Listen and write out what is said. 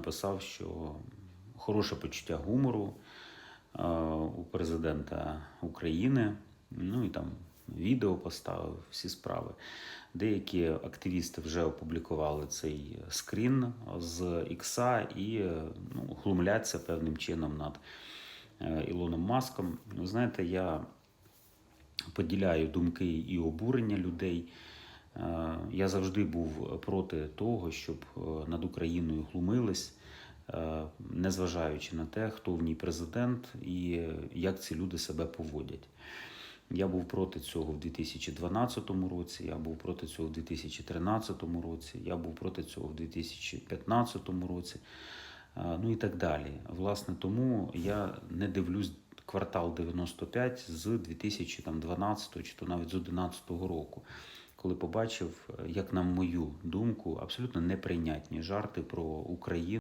написав, що хороше почуття гумору е, у президента України. Ну і там відео поставив, всі справи. Деякі активісти вже опублікували цей скрін з Ікса і ну, глумляться певним чином над е, Ілоном Маском. Ви знаєте, я поділяю думки і обурення людей. Е, Я завжди був проти того, щоб е, над Україною глумились, е, незважаючи на те, хто в ній президент і як ці люди себе поводять. Я був проти цього в 2012 році, я був проти цього в 2013 році, я був проти цього в 2015 році, ну і так далі. Власне, тому я не дивлюсь квартал 95 з 2012 чи то навіть з 2011 року, коли побачив, е, як на мою думку, абсолютно неприйнятні жарти про Україну.